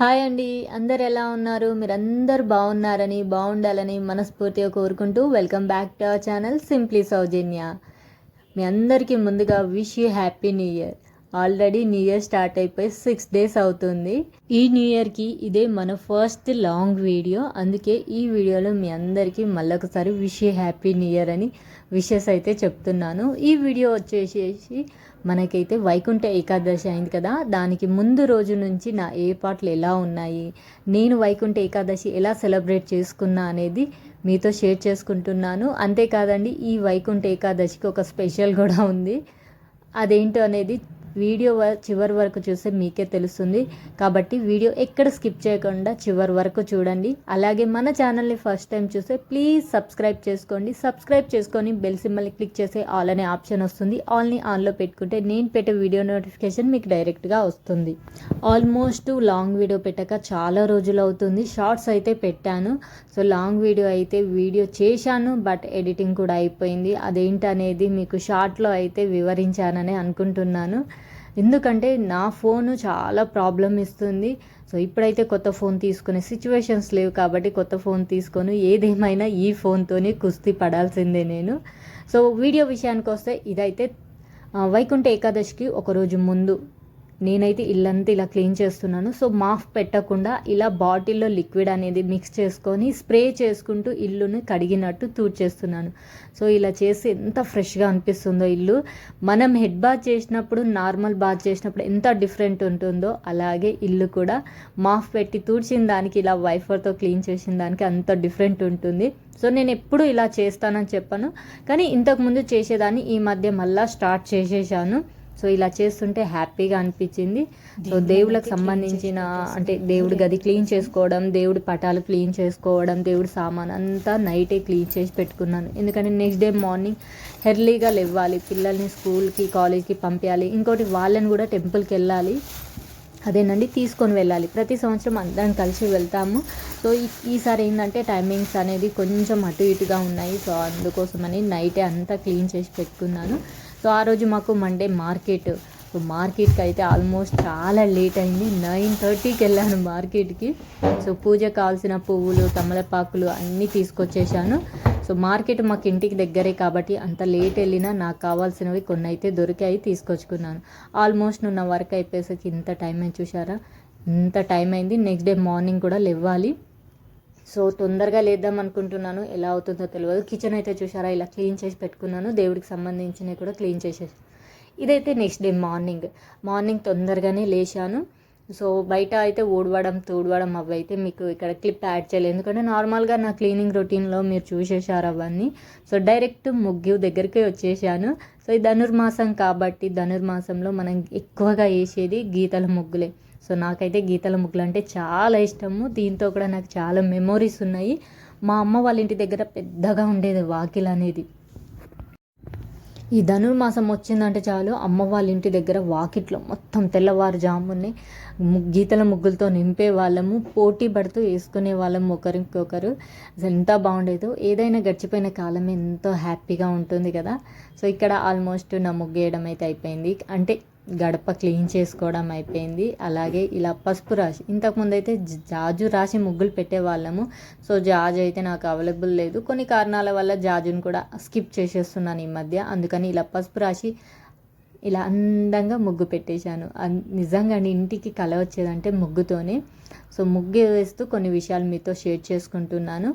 Hi అండి. అందరు ఎలా ఉన్నారు? మీరందరు బాగున్నారని బాగుండాలని మనస్ఫూర్తిగా కోరుకుంటూ welcome back to our channel simply Soujanya. మీ అందరికీ ముందుగా wish you happy new year. Already new year start అయిపోయి సిక్స్ డేస్ అవుతుంది. ఈ న్యూ ఇయర్కి ఇదే మన ఫస్ట్ లాంగ్ వీడియో. అందుకే ఈ వీడియోలో మీ అందరికీ మళ్ళొకసారి wish you happy new year అని విషెస్ అయితే చెప్తున్నాను. ఈ వీడియో వచ్చేసేసి మనకైతే వైకుంఠ ఏకాదశి అయింది కదా దానికి ముందు రోజు నుంచి నా ఏ పాటలు ఎలా ఉన్నాయి నేను వైకుంఠ ఏకాదశి ఎలా సెలబ్రేట్ చేసుకున్నా అనేది మీతో షేర్ చేసుకుంటున్నాను. అంతేకాదండి ఈ వైకుంఠ ఏకాదశికి ఒక స్పెషల్ కూడా ఉంది. అదేంటో అనేది వీడియో చివరి వరకు చూస్తే మీకే తెలుస్తుంది. కాబట్టి వీడియో ఎక్కడ స్కిప్ చేయకుండా చివరి వరకు చూడండి. అలాగే మన ఛానల్ని ఫస్ట్ టైం చూస్తే ప్లీజ్ సబ్స్క్రైబ్ చేసుకోండి. సబ్స్క్రైబ్ చేసుకొని బెల్ సింబల్ని క్లిక్ చేసే ఆల్ అనే ఆప్షన్ వస్తుంది. ఆల్ని ఆన్లో పెట్టుకుంటే నేను పెట్టే వీడియో నోటిఫికేషన్ మీకు డైరెక్ట్గా వస్తుంది. ఆల్మోస్ట్ లాంగ్ వీడియో పెట్టక చాలా రోజులు అవుతుంది. షార్ట్స్ అయితే పెట్టాను. సో లాంగ్ వీడియో అయితే వీడియో చేశాను బట్ ఎడిటింగ్ కూడా అయిపోయింది. అదేంటనేది మీకు షార్ట్లో అయితే వివరించానని అనుకుంటున్నాను. ఎందుకంటే నా ఫోను చాలా ప్రాబ్లం ఇస్తుంది. సో ఇప్పుడైతే కొత్త ఫోన్ తీసుకునే సిచ్యువేషన్స్ లేవు కాబట్టి కొత్త ఫోన్ తీసుకొని ఏదేమైనా ఈ ఫోన్తోనే కుస్తీ పడాల్సిందే నేను. సో వీడియో విషయానికి వస్తే ఇదైతే వైకుంఠ ఏకాదశికి ఒకరోజు ముందు నేనైతే ఇల్లంతా ఇలా క్లీన్ చేస్తున్నాను. సో మాఫ్ పెట్టకుండా ఇలా బాటిల్లో లిక్విడ్ అనేది మిక్స్ చేసుకొని స్ప్రే చేసుకుంటూ ఇల్లుని కడిగినట్టు తూడ్చేస్తున్నాను సో ఇలా చేసి ఎంత ఫ్రెష్గా అనిపిస్తుందో ఇల్లు. మనం హెడ్ బాత్ చేసినప్పుడు నార్మల్ బాత్ చేసినప్పుడు ఎంత డిఫరెంట్ ఉంటుందో అలాగే ఇల్లు కూడా మాఫ్ పెట్టి తూడ్చిన దానికి ఇలా వైఫర్తో క్లీన్ చేసిన దానికి అంత డిఫరెంట్ ఉంటుంది. సో నేను ఎప్పుడు ఇలా చేస్తానని చెప్పాను. కానీ ఇంతకుముందు చేసేదాన్ని ఈ మధ్య మళ్ళీ స్టార్ట్ చేసేసాను. సో ఇలా చేస్తుంటే హ్యాపీగా అనిపించింది. సో దేవుళ్ళకి సంబంధించిన అంటే దేవుడి గది క్లీన్ చేసుకోవడం దేవుడి పటాలు క్లీన్ చేసుకోవడం దేవుడి సామాన్ అంతా నైటే క్లీన్ చేసి పెట్టుకున్నాను. ఎందుకంటే నెక్స్ట్ డే మార్నింగ్ ఎర్లీగా లేవ్వాలి పిల్లల్ని స్కూల్కి కాలేజ్కి పంపించాలి. ఇంకోటి వాళ్ళని కూడా టెంపుల్కి వెళ్ళాలి. అదేనండి తీసుకొని వెళ్ళాలి. ప్రతి సంవత్సరం అందరం కలిసి వెళ్తాము. సో ఈసారి ఏంటంటే టైమింగ్స్ అనేది కొంచెం అటు ఇటుగా ఉన్నాయి. సో అందుకోసమని నైటే అంతా క్లీన్ చేసి పెట్టుకున్నాను. సో ఆ రోజు మాకు మండే మార్కెట్. మార్కెట్కి అయితే ఆల్మోస్ట్ చాలా లేట్ అయింది. నైన్ థర్టీకి వెళ్ళాను మార్కెట్కి. సో పూజ కావాల్సిన పువ్వులు తమలపాకులు అన్నీ తీసుకొచ్చేసాను. సో మార్కెట్ మాకు ఇంటికి దగ్గరే కాబట్టి అంత లేట్ వెళ్ళినా నాకు కావాల్సినవి కొన్ని అయితే దొరికాయి తీసుకొచ్చుకున్నాను. ఆల్మోస్ట్ నువ్వు నా వర్క్ అయిపోయేసరికి ఇంత టైం అయింది చూసారా ఇంత టైం అయింది. నెక్స్ట్ డే మార్నింగ్ కూడా లేవాలి. సో తొందరగా లేద్దాం అనుకుంటున్నాను. ఎలా అవుతుందో తెలియదు కిచెన్ అయితే చూసారా ఇలా క్లీన్ చేసి పెట్టుకున్నాను. దేవుడికి సంబంధించినవి కూడా క్లీన్ చేసేసి. ఇదైతే నెక్స్ట్ డే మార్నింగ్. మార్నింగ్ తొందరగానే లేచాను. సో బయట అయితే ఊడవడం తూడవడం అవి అయితే మీకు ఇక్కడ క్లిప్ యాడ్ చేయలేదు. ఎందుకంటే నార్మల్గా నా క్లీనింగ్ రొటీన్లో మీరు చూసేశారు అవన్నీ. సో డైరెక్ట్ ముగ్గు దగ్గరికి వచ్చేసాను. సో ఈ ధనుర్మాసం కాబట్టి ధనుర్మాసంలో మనం ఎక్కువగా వేసేది గీతల ముగ్గులే. సో నాకైతే గీతల ముగ్గులు అంటే చాలా ఇష్టము. దీంతో కూడా నాకు చాలా మెమోరీస్ ఉన్నాయి. మా అమ్మ వాళ్ళ ఇంటి దగ్గర పెద్దగా ఉండేది వాకిల్ అనేది. ఈ ధనుర్మాసం వచ్చిందంటే చాలు అమ్మ వాళ్ళ ఇంటి దగ్గర వాకిట్లో మొత్తం తెల్లవారుజామునే గీతల ముగ్గులతో నింపే వాళ్ళము. పోటీ పడుతూ వేసుకునే వాళ్ళము ఒకరికొకరు. అసలు ఎంత బాగుండేదో. ఏదైనా గడిచిపోయిన కాలం ఎంతో హ్యాపీగా ఉంటుంది కదా. సో ఇక్కడ ఆల్మోస్ట్ నా ముగ్గు వేయడం అయితే అయిపోయింది. అంటే గడప క్లీన్ చేసుకోవడం అయిపోయింది. అలాగే ఇలా పసుపు రాసి ఇంతకుముందు అయితే జాజు రాసి ముగ్గులు పెట్టేవాళ్ళము. సో జాజు అయితే నాకు అవైలబుల్ లేదు. కొన్ని కారణాల వల్ల జాజును కూడా స్కిప్ చేసేస్తున్నాను ఈ మధ్య. అందుకని ఇలా పసుపు రాసి ఇలా అందంగా ముగ్గు పెట్టేశాను. నిజంగా అండి ఇంటికి కల వచ్చేదంటే ముగ్గుతోనే. సో ముగ్గు వేస్తూ కొన్ని విషయాలు మీతో షేర్ చేసుకుంటున్నాను.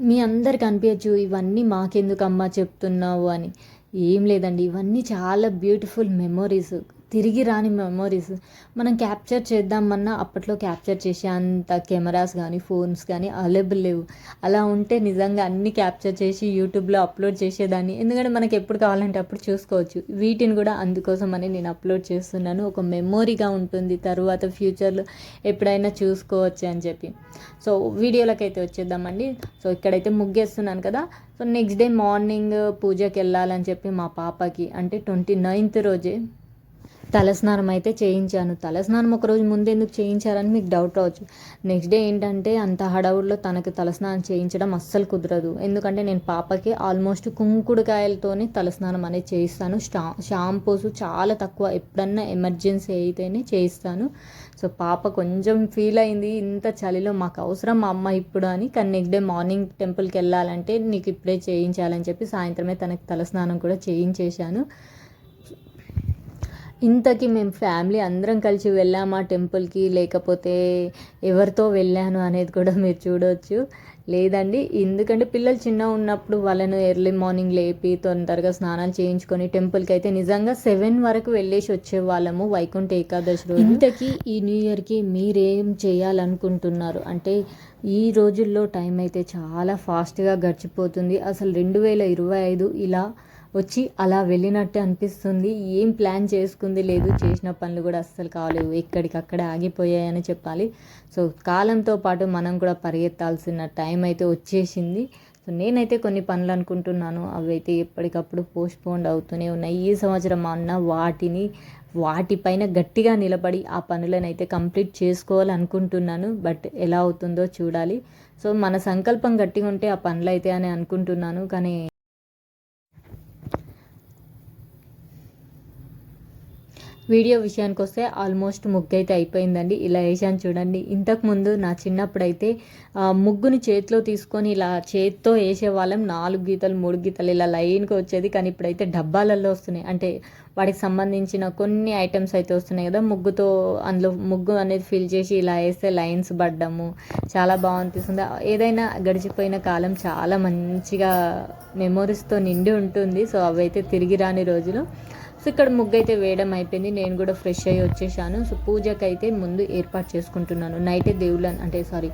మీ అందరికి అనిపించచ్చు ఇవన్నీ మాకెందుకమ్మా చెప్తున్నావు అని. ఏం లేదండి ఇవన్నీ చాలా బ్యూటిఫుల్ మెమొరీస్ తిరిగి రాని మెమొరీస్ మనం క్యాప్చర్ చేద్దామన్నా అప్పట్లో క్యాప్చర్ చేసే అంత కెమెరాస్ కానీ ఫోన్స్ కానీ అవైలబుల్ లేవు. అలా ఉంటే నిజంగా అన్ని క్యాప్చర్ చేసి యూట్యూబ్లో అప్లోడ్ చేసేదాన్ని. ఎందుకంటే మనకి ఎప్పుడు కావాలంటే అప్పుడు చూసుకోవచ్చు. వీటిని కూడా అందుకోసం అని నేను అప్లోడ్ చేస్తున్నాను. ఒక మెమొరీగా ఉంటుంది. తర్వాత ఫ్యూచర్లో ఎప్పుడైనా చూసుకోవచ్చు అని చెప్పి. సో వీడియోలకైతే అయితే వచ్చేద్దామండి. సో ఇక్కడైతే ముగ్గేస్తున్నాను కదా. సో నెక్స్ట్ డే మార్నింగ్ పూజకి వెళ్ళాలని చెప్పి మా పాపకి అంటే ట్వంటీ నైన్త్ రోజే తలస్నానం అయితే చేయించాను. తలస్నానం ఒక రోజు ముందు ఎందుకు చేయించారని మీకు డౌట్ రావచ్చు. నెక్స్ట్ డే ఏంటంటే అంత హడావుడిలో తనకి తలస్నానం చేయించడం అస్సలు కుదరదు. ఎందుకంటే నేను పాపకి ఆల్మోస్ట్ కుంకుడుకాయలతోనే తలస్నానం అనేది చేయిస్తాను. షా షాంపూస్ చాలా తక్కువ. ఎప్పుడన్నా ఎమర్జెన్సీ అయితేనే చేయిస్తాను. సో పాప కొంచెం ఫీల్ అయింది. ఇంత చలిలో మాకు అవసరం మా అమ్మ ఇప్పుడు అని. కానీ నెక్స్ట్ డే మార్నింగ్ టెంపుల్కి వెళ్ళాలంటే నీకు ఇప్పుడే చేయించాలని చెప్పి సాయంత్రమే తనకి తలస్నానం కూడా చేయించేశాను. ఇంతకీ మేము ఫ్యామిలీ అందరం కలిసి వెళ్ళామా టెంపుల్కి? లేకపోతే ఎవరితో వెళ్ళాను అనేది కూడా మీరు చూడవచ్చు లేదండి ఎందుకంటే పిల్లలు చిన్న ఉన్నప్పుడు వాళ్ళను ఎర్లీ మార్నింగ్ లేపి తొందరగా స్నానాలు చేయించుకొని టెంపుల్కి అయితే నిజంగా సెవెన్ వరకు వెళ్ళేసి వచ్చే వాళ్ళము వైకుంఠ ఏకాదశి రోజు. ఇంతకీ ఈ న్యూ ఇయర్కి మీరేం చేయాలనుకుంటున్నారు? అంటే ఈ రోజుల్లో టైం అయితే చాలా ఫాస్ట్గా గడిచిపోతుంది. అసలు రెండు వేల ఇరవై ఐదు ఇలా వచ్చి అలా వెళ్ళినట్టే అనిపిస్తుంది. ఏం ప్లాన్ చేసుకుంది లేదు. చేసిన పనులు కూడా అస్సలు కాలేవు ఎక్కడికక్కడే ఆగిపోయాయని చెప్పాలి. సో కాలంతో పాటు మనం కూడా పరిగెత్తాల్సిన టైం అయితే వచ్చేసింది. సో నేనైతే కొన్ని పనులు అనుకుంటున్నాను. అవి అయితే ఎప్పటికప్పుడు పోస్ట్పోండ్ అవుతూనే ఉన్నాయి. ఈ సంవత్సరం అన్న వాటిని వాటిపైన గట్టిగా నిలబడి ఆ పనులను అయితే కంప్లీట్ చేసుకోవాలనుకుంటున్నాను. బట్ ఎలా అవుతుందో చూడాలి. సో మన సంకల్పం గట్టిగా ఉంటే ఆ పనులు అయితే అని అనుకుంటున్నాను. కానీ వీడియో విషయానికి వస్తే ఆల్మోస్ట్ ముగ్గు అయితే అయిపోయిందండి. ఇలా వేసాను చూడండి. ఇంతకుముందు నా చిన్నప్పుడు అయితే ముగ్గుని చేతిలో తీసుకొని ఇలా చేతితో వేసేవాళ్ళం నాలుగు గీతలు మూడు గీతలు ఇలా లైన్కి వచ్చేది. కానీ ఇప్పుడైతే డబ్బాలలో వస్తున్నాయి. అంటే వాటికి సంబంధించిన కొన్ని ఐటమ్స్ అయితే వస్తున్నాయి కదా. ముగ్గుతో అందులో ముగ్గు అనేది ఫిల్ చేసి ఇలా వేస్తే లైన్స్ పడ్డము. చాలా బాగనిపిస్తుంది. ఏదైనా గడిచిపోయిన కాలం చాలా మంచిగా మెమోరీస్తో నిండి ఉంటుంది. సో అవైతే తిరిగి రాని రోజులు. సో ఇక్కడ ముగ్గు అయితే వేయడం అయిపోయింది. నేను కూడా ఫ్రెష్ అయ్యి వచ్చేసాను. సో పూజకి అయితే ముందు ఏర్పాటు చేసుకుంటున్నాను. నైటే దేవుళ్ళని అంటే సారీ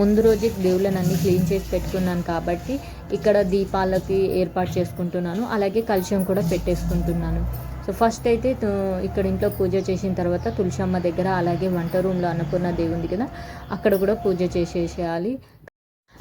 ముందు రోజే దేవుళ్ళని అన్ని క్లీన్ చేసి పెట్టుకున్నాను కాబట్టి ఇక్కడ దీపాలకి ఏర్పాటు చేసుకుంటున్నాను. అలాగే కలుషం కూడా పెట్టేసుకుంటున్నాను. సో ఫస్ట్ అయితే ఇక్కడ ఇంట్లో పూజ చేసిన తర్వాత తులసమ్మ దగ్గర అలాగే వంట రూమ్లో అన్నపూర్ణ దేవుంది కదా అక్కడ కూడా పూజ చేసేసేయాలి.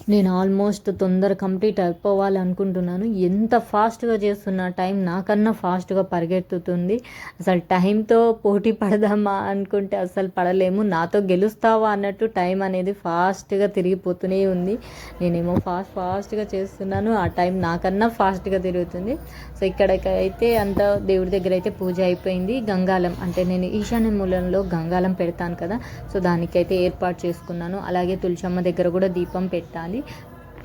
నేను ఆల్మోస్ట్ తొందర కంప్లీట్ అయిపోవాలి అనుకుంటున్నాను. ఎంత ఫాస్ట్గా చేస్తున్న టైం నాకన్నా ఫాస్ట్గా పరిగెత్తుతుంది. అసలు టైంతో పోటీ పడదామా అనుకుంటే అసలు పడలేము. నాతో గెలుస్తావా అన్నట్టు టైం అనేది ఫాస్ట్గా తిరిగిపోతూనే ఉంది. నేనేమో ఫాస్ట్ ఫాస్ట్గా చేస్తున్నాను. ఆ టైం నాకన్నా ఫాస్ట్గా తిరుగుతుంది. సో ఇక్కడికైతే అంత దేవుడి దగ్గర అయితే పూజ అయిపోయింది. గంగాలం అంటే నేను ఈశాన్య మూలంలో గంగాలం పెడతాను కదా. సో దానికైతే ఏర్పాటు చేసుకున్నాను. అలాగే తులసమ్మ దగ్గర కూడా దీపం పెట్టాలి.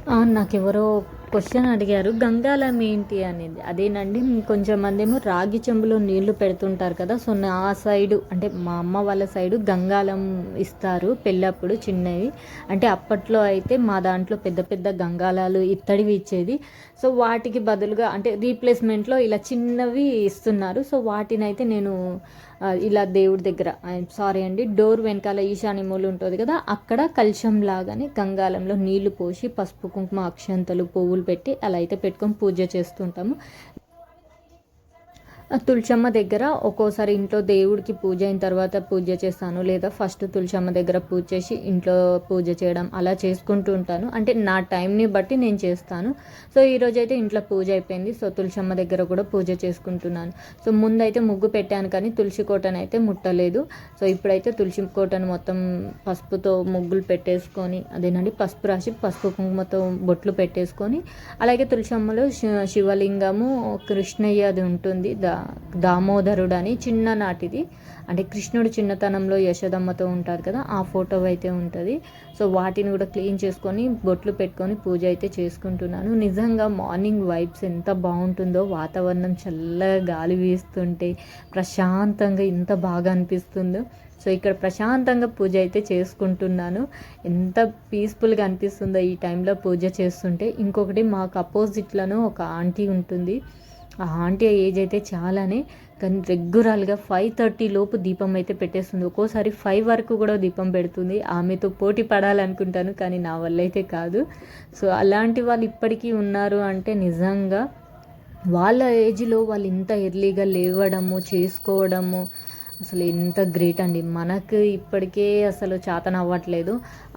నాకు నాకెవరో క్వశ్చన్ అడిగారు. గంగాలం ఏంటి? అనేది. అదేనండి కొంచెం మంది ఏమో రాగి చెంబులో నీళ్ళు పెడుతుంటారు కదా సో నా సైడు అంటే మా అమ్మ వాళ్ళ సైడు గంగాలం ఇస్తారు పెళ్ళప్పుడు చిన్నవి. అంటే అప్పట్లో అయితే మా దాంట్లో పెద్ద పెద్ద గంగాలాలు ఇత్తడివి ఇచ్చేది. సో వాటికి బదులుగా అంటే రీప్లేస్మెంట్లో ఇలా చిన్నవి ఇస్తున్నారు. సో వాటిని అయితే నేను ఇలా దేవుడి దగ్గర సారీ అండి డోర్ వెనకాల ఈశాన్య మూలు ఉంటుంది కదా అక్కడ కలుషం లాగానే గంగాలంలో నీళ్ళు పోసి పసుపు కుంకుమ అక్షంతలు పువ్వులు పెట్టి అలా అయితే పెట్టుకొని పూజ చేస్తుంటాము. తులసమ్మ దగ్గర ఒక్కోసారి ఇంట్లో దేవుడికి పూజ అయిన తర్వాత పూజ చేస్తాను. లేదా ఫస్ట్ తులసమ్మ దగ్గర పూజ చేసి ఇంట్లో పూజ చేయడం అలా చేసుకుంటూ ఉంటాను. అంటే నా టైంని బట్టి నేను చేస్తాను. సో ఈరోజు అయితే ఇంట్లో పూజ అయిపోయింది. సో తులసమ్మ దగ్గర కూడా పూజ చేసుకుంటున్నాను. సో ముందైతే ముగ్గు పెట్టాను కానీ తులసి కోటను అయితే ముట్టలేదు. సో ఇప్పుడైతే తులసి కోటను మొత్తం పసుపుతో ముగ్గులు పెట్టేసుకొని అదేనండి పసుపు రాసి పసుపు కుంకుమతో బొట్లు పెట్టేసుకొని అలాగే తులసమ్మలో శివలింగము కృష్ణయ్య అది ఉంటుంది దా దామోదరుడు అని చిన్ననాటిది. అంటే కృష్ణుడు చిన్నతనంలో యశోదమ్మతో ఉంటారు కదా ఆ ఫోటో అయితే ఉంటుంది. సో వాటిని కూడా క్లీన్ చేసుకొని బొట్లు పెట్టుకొని పూజ అయితే చేసుకుంటున్నాను. నిజంగా మార్నింగ్ వైబ్స్ ఎంత బాగుంటుందో వాతావరణం చల్లగా గాలి వీస్తుంటే ప్రశాంతంగా ఎంత బాగా అనిపిస్తుందో. సో ఇక్కడ ప్రశాంతంగా పూజ అయితే చేసుకుంటున్నాను. ఎంత పీస్ఫుల్గా అనిపిస్తుందో ఈ టైంలో పూజ చేస్తుంటే. ఇంకొకటి మాకు అపోజిట్లను ఒక ఆంటీ ఉంటుంది. ఆ ఆంటీ ఏజ్ అయితే చాలానే కానీ రెగ్యురల్గా ఫైవ్ థర్టీ లోపు దీపం అయితే పెట్టేస్తుంది. ఒక్కోసారి ఫైవ్ వరకు కూడా దీపం పెడుతుంది. ఆమెతో పోటీ పడాలనుకుంటాను కానీ నా వల్ల అయితే కాదు. సో అలాంటి వాళ్ళు ఇప్పటికీ ఉన్నారు అంటే నిజంగా వాళ్ళ ఏజ్లో వాళ్ళు ఇంత ఎర్లీగా లేవడము చేసుకోవడము అసలు ఎంత గ్రేట్ అండి. మనకు ఇప్పటికే అసలు చాతన అవ్వట్లేదు.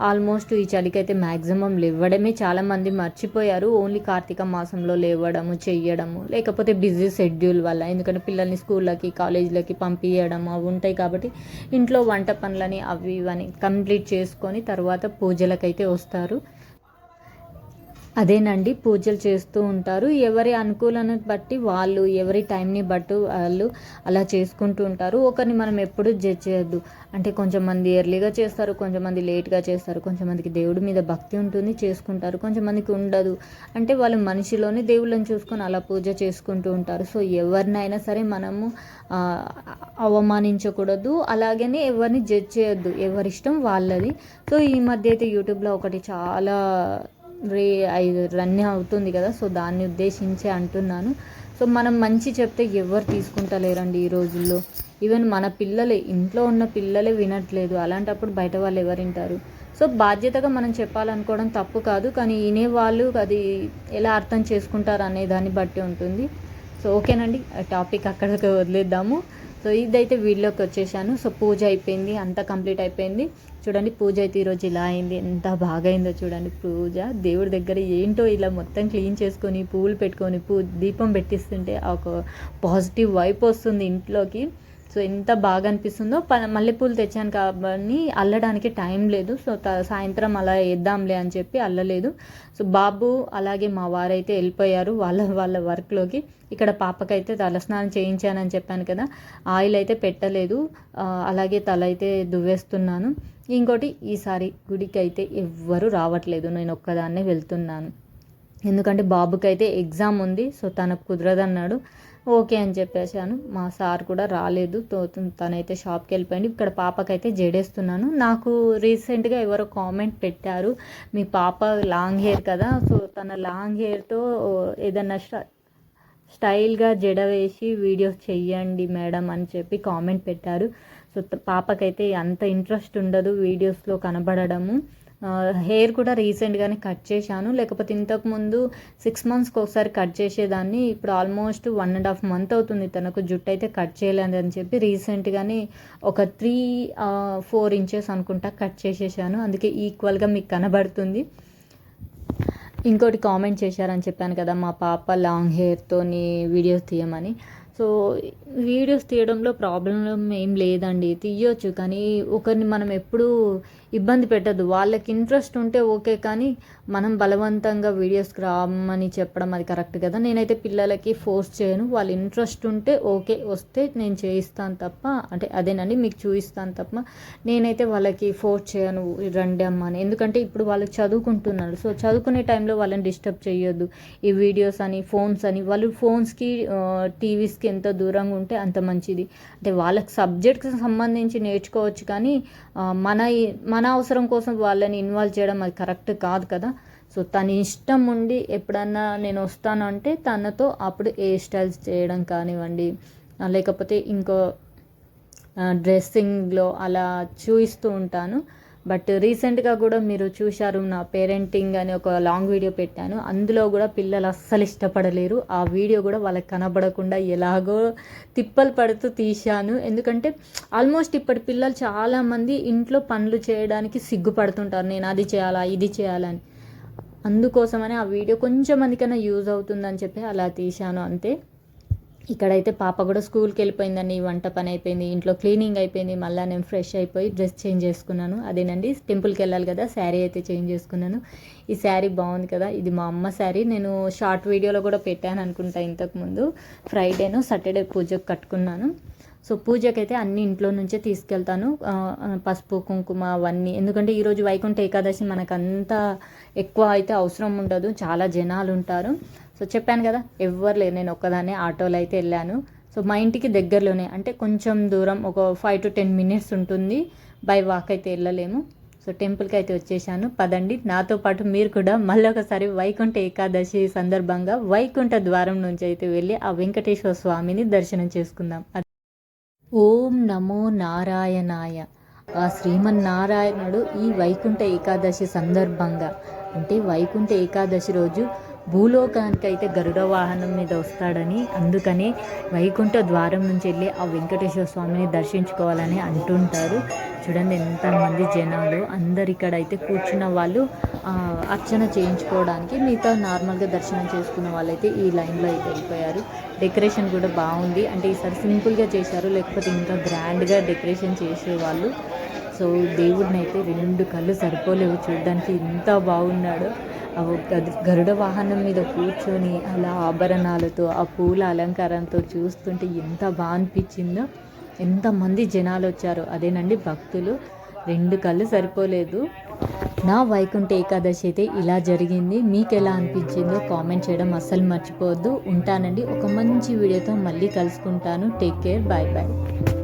ఆల్మోస్ట్ ఈ చలికైతే మ్యాక్సిమం లేవడమే చాలామంది మర్చిపోయారు. ఓన్లీ కార్తీక మాసంలో లేవడము చెయ్యడము లేకపోతే బిజీ షెడ్యూల్ వల్ల. ఎందుకంటే పిల్లల్ని స్కూళ్ళకి కాలేజీలకి పంపించడం అవి ఉంటాయి కాబట్టి ఇంట్లో వంట పనులని అవి ఇవని కంప్లీట్ చేసుకొని తర్వాత పూజలకైతే వస్తారు. అదేనండి పూజలు చేస్తూ ఉంటారు. ఎవరి అనుకూలతను బట్టి వాళ్ళు ఎవరి టైంని బట్టి వాళ్ళు అలా చేసుకుంటూ ఉంటారు. ఒకరిని మనం ఎప్పుడు జడ్జ్ చేయొద్దు. అంటే కొంచెం మంది ఎర్లీగా చేస్తారు కొంచెం మంది లేట్గా చేస్తారు కొంచెం దేవుడి మీద భక్తి ఉంటుంది చేసుకుంటారు. కొంచెం మందికి ఉండదు. అంటే వాళ్ళు మనిషిలోనే దేవుళ్ళని చూసుకొని అలా పూజ చేసుకుంటూ ఉంటారు. సో ఎవరినైనా సరే మనము అవమానించకూడదు. అలాగనే ఎవరిని జడ్జ్ చేయొద్దు. ఎవరిష్టం వాళ్ళది. సో ఈ మధ్య అయితే యూట్యూబ్లో ఒకటి చాలా రే ఐదు రన్ అవుతుంది కదా సో దాన్ని ఉద్దేశించి అంటున్నాను. సో మనం మంచి చెప్తే ఎవరు తీసుకుంటలేరండి ఈ రోజుల్లో. ఈవెన్ మన పిల్లలే ఇంట్లో ఉన్న పిల్లలే వినట్లేదు. అలాంటప్పుడు బయట వాళ్ళు ఎవరు వింటారు? సో బాధ్యతగా మనం చెప్పాలనుకోవడం తప్పు కాదు కానీ వినే వాళ్ళు అది ఎలా అర్థం చేసుకుంటారు అనే దాన్ని బట్టి ఉంటుంది. సో ఓకేనండి టాపిక్ అక్కడికి వదిలేద్దాము. సో ఇదైతే వీడియోకి వచ్చేసాను. సో పూజ అయిపోయింది అంతా కంప్లీట్ అయిపోయింది. చూడండి పూజ అయితే ఈరోజు ఇలా అయింది. ఎంత బాగా అయిందో చూడండి పూజ. దేవుడి దగ్గర ఏంటో ఇలా మొత్తం క్లీన్ చేసుకొని పూలు పెట్టుకొని పూ దీపం పెట్టిస్తుంటే ఒక పాజిటివ్ వైప్ వస్తుంది ఇంట్లోకి. సో ఎంత బాగా అనిపిస్తుందో ప మల్లెపూలు తెచ్చాను కాబట్టి అల్లడానికి టైం లేదు. సో త సాయంత్రం అలా వేద్దాంలే అని చెప్పి అల్లలేదు. సో బాబు అలాగే మా వారైతే వెళ్ళిపోయారు వాళ్ళ వాళ్ళ వర్క్లోకి. ఇక్కడ పాపకైతే తలస్నానం చేయించానని చెప్పాను కదా ఆయిల్ అయితే పెట్టలేదు అలాగే తల అయితే దువ్వేస్తున్నాను. ఇంకోటి ఈసారి గుడికి అయితే ఎవ్వరూ రావట్లేదు. నేను ఒక్కదాన్నే వెళ్తున్నాను. ఎందుకంటే బాబుకి అయితే ఎగ్జామ్ ఉంది. సో తనకు కుదరదన్నాడు. ఓకే అని చెప్పేసాను మా సార్ కూడా రాలేదు. తనైతే షాప్కి వెళ్ళిపోయింది ఇక్కడ పాపకైతే జడేస్తున్నాను. నాకు రీసెంట్గా ఎవరో కామెంట్ పెట్టారు. మీ పాప లాంగ్ హెయిర్ కదా సో తన లాంగ్ హెయిర్తో ఏదన్నా స్టైల్గా జడ వేసి వీడియోస్ చెయ్యండి మేడం అని చెప్పి కామెంట్ పెట్టారు. సో పాపకైతే అంత ఇంట్రెస్ట్ ఉండదు వీడియోస్లో కనబడడము. హెయిర్ కూడా రీసెంట్గానే కట్ చేశాను. లేకపోతే ఇంతకుముందు సిక్స్ మంత్స్కి ఒకసారి కట్ చేసేదాన్ని. ఇప్పుడు almost one and half month అవుతుంది తనకు జుట్టు అయితే కట్ చేయలేదు అని చెప్పి రీసెంట్గానే ఒక త్రీ ఫోర్ ఇంచెస్ అనుకుంటా కట్ చేసేసాను. అందుకే ఈక్వల్గా మీకు కనబడుతుంది. ఇంకోటి కామెంట్ చేశారని చెప్పాను కదా మా పాప లాంగ్ హెయిర్తోని వీడియోస్ తీయమని. సో వీడియోస్ తీయడంలో ప్రాబ్లం ఏం లేదండి. తీయొచ్చు కానీ ఒకరిని మనం ఎప్పుడూ ఇబ్బంది పెట్టద్దు. వాళ్ళకి ఇంట్రెస్ట్ ఉంటే ఓకే కానీ మనం బలవంతంగా వీడియోస్కి రామని చెప్పడం అది కరెక్ట్ కదా. నేనైతే పిల్లలకి ఫోర్స్ చేయను. వాళ్ళ ఇంట్రెస్ట్ ఉంటే ఓకే వస్తే నేను చేయిస్తాను తప్ప అంటే అదేనండి మీకు చూపిస్తాను తప్ప నేనైతే వాళ్ళకి ఫోర్స్ చేయను రండి అమ్మ అని. ఎందుకంటే ఇప్పుడు వాళ్ళు చదువుకుంటున్నారు. సో చదువుకునే టైంలో వాళ్ళని డిస్టర్బ్ చేయొద్దు. ఈ వీడియోస్ అని ఫోన్స్ అని వాళ్ళు ఫోన్స్కి టీవీస్కి ఎంత దూరంగా ఉంటే అంత మంచిది. అంటే వాళ్ళకి సబ్జెక్ట్కి సంబంధించి నేర్చుకోవచ్చు కానీ మన మన అవసరం కోసం వాళ్ళని ఇన్వాల్వ్ చేయడం అది కరెక్ట్ కాదు కదా. సో తన ఇష్టం ఉండి ఎప్పుడన్నా నేను వస్తాను అంటే తనతో అప్పుడు హెయిర్ స్టైల్స్ చేయడం కానివ్వండి లేకపోతే ఇంకో డ్రెస్సింగ్లో అలా చూపిస్తూ ఉంటాను. బట్ రీసెంట్గా కూడా మీరు చూశారు నా పేరెంటింగ్ అని ఒక లాంగ్ వీడియో పెట్టాను. అందులో కూడా పిల్లలు అస్సలు ఇష్టపడలేరు. ఆ వీడియో కూడా వాళ్ళకి కనబడకుండా ఎలాగో తిప్పలు పడుతూ తీశాను. ఎందుకంటే ఆల్మోస్ట్ ఇప్పటి పిల్లలు చాలామంది ఇంట్లో పనులు చేయడానికి సిగ్గుపడుతుంటారు. నేను అది చేయాలా ఇది చేయాలని అందుకోసమనే ఆ వీడియో కొంచెం మందికైనా యూజ్ అవుతుందని చెప్పి అలా తీశాను అంతే. ఇక్కడైతే పాప కూడా స్కూల్కి వెళ్ళిపోయిందండి వంట పని అయిపోయింది ఇంట్లో క్లీనింగ్ అయిపోయింది మళ్ళీ నేను ఫ్రెష్ అయిపోయి డ్రెస్ చేంజ్ చేసుకున్నాను. అదేనండి టెంపుల్కి వెళ్ళాలి కదా శారీ అయితే చేంజ్ చేసుకున్నాను. ఈ శారీ బాగుంది కదా ఇది మా అమ్మ శారీ. నేను షార్ట్ వీడియోలో కూడా పెట్టాను అనుకుంటా ఇంతకుముందు ఫ్రైడేను సాటర్డే పూజకు కట్టుకున్నాను. సో పూజకైతే అన్ని ఇంట్లో నుంచే తీసుకెళ్తాను. పసుపు కుంకుమ అవన్నీ. ఎందుకంటే ఈరోజు వైకుంఠ ఏకాదశి మనకంత ఎక్కువ అయితే అవసరం ఉండదు. చాలా జనాలు ఉంటారు. సో చెప్పాను కదా ఎవ్వరు లేదు నేను ఒక్కదాన్నే ఆటోలో అయితే వెళ్ళాను. సో మా ఇంటికి దగ్గరలోనే అంటే కొంచెం దూరం ఒక ఫైవ్ టు టెన్ మినిట్స్ ఉంటుంది. బై వాక్ అయితే వెళ్ళలేము. సో టెంపుల్కి అయితే వచ్చేసాను. పదండి. నాతో పాటు మీరు కూడా మళ్ళీ ఒకసారి వైకుంఠ ఏకాదశి సందర్భంగా వైకుంఠ ద్వారం నుంచి అయితే వెళ్ళి ఆ వెంకటేశ్వర స్వామిని దర్శనం చేసుకుందాం. ఓం నమో నారాయణాయ. ఆ శ్రీమన్నారాయణుడు ఈ వైకుంఠ ఏకాదశి సందర్భంగా అంటే వైకుంఠ ఏకాదశి రోజు భూలోకానికి అయితే గరుడ వాహనం మీద వస్తాడని అందుకనే వైకుంఠ ద్వారం నుంచి వెళ్ళి ఆ వెంకటేశ్వర స్వామిని దర్శించుకోవాలని అంటుంటారు. చూడండి ఎంతమంది జనాలు. అందరు ఇక్కడ అయితే కూర్చున్న వాళ్ళు అర్చన చేయించుకోవడానికి మిగతా నార్మల్గా దర్శనం చేసుకున్న వాళ్ళైతే ఈ లైన్లో అయితే వెళ్ళిపోయారు. డెకరేషన్ కూడా బాగుంది. అంటే ఈసారి సింపుల్గా చేశారు లేకపోతే ఇంకా గ్రాండ్గా డెకరేషన్ చేసేవాళ్ళు. సో దేవుడిని అయితే రెండు కళ్ళు సరిపోలేవు చూడడానికి. ఎంత బాగున్నాడో. గరుడ వాహనం మీద కూర్చొని అలా ఆభరణాలతో ఆ పూల అలంకారంతో చూస్తుంటే ఎంత బాగా అనిపించిందో. ఎంతమంది జనాలు వచ్చారు. అదేనండి భక్తులు. రెండు కళ్ళు సరిపోలేదు. నా వైకుంఠ ఏకాదశి అయితే ఇలా జరిగింది. మీకు ఎలా అనిపించిందో కామెంట్ చేయడం అస్సలు మర్చిపోవద్దు. ఉంటానండి. ఒక మంచి వీడియోతో మళ్ళీ కలుసుకుంటాను. Take care. Bye bye.